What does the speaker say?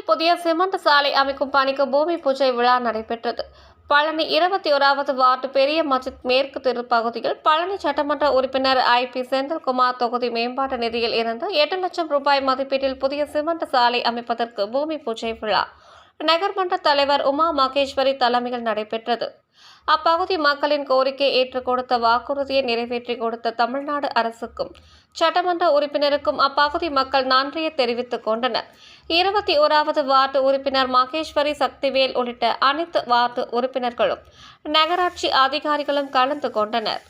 புதிய சிமெண்ட் சாலை அமைக்கும் பணிக்கு பூமி பூஜை விழா நடைபெற்றது. பழனி இருபத்தி ஓராவது வார்டு பெரிய மஸ்ஜித் மேற்கு தெரு பகுதியில் பழனி சட்டமன்ற உறுப்பினர் ஐ. பி. செந்தில்குமார் தொகுதி மேம்பாட்டு நிதியில் இருந்து எட்டு லட்சம் ரூபாய் மதிப்பீட்டில் புதிய சிமெண்ட் சாலை அமைப்பதற்கு பூமி பூஜை விழா நகர்மன்ற தலைவர் உமா மகேஸ்வரி தலைமையில் நடைபெற்றது. அப்பகுதி மக்களின் கோரிக்கை ஏற்றுக் கொடுத்த வாக்குறுதியை நிறைவேற்றி கொடுத்த தமிழ்நாடு அரசுக்கும் சட்டமன்ற உறுப்பினருக்கும் அப்பகுதி மக்கள் நன்றியை தெரிவித்துக் கொண்டனர். இருபத்தி ஓராவது வார்டு உறுப்பினர் மகேஸ்வரி சக்திவேல் உள்ளிட்ட அனைத்து வார்டு உறுப்பினர்களும் நகராட்சி அதிகாரிகளும் கலந்து கொண்டனர்.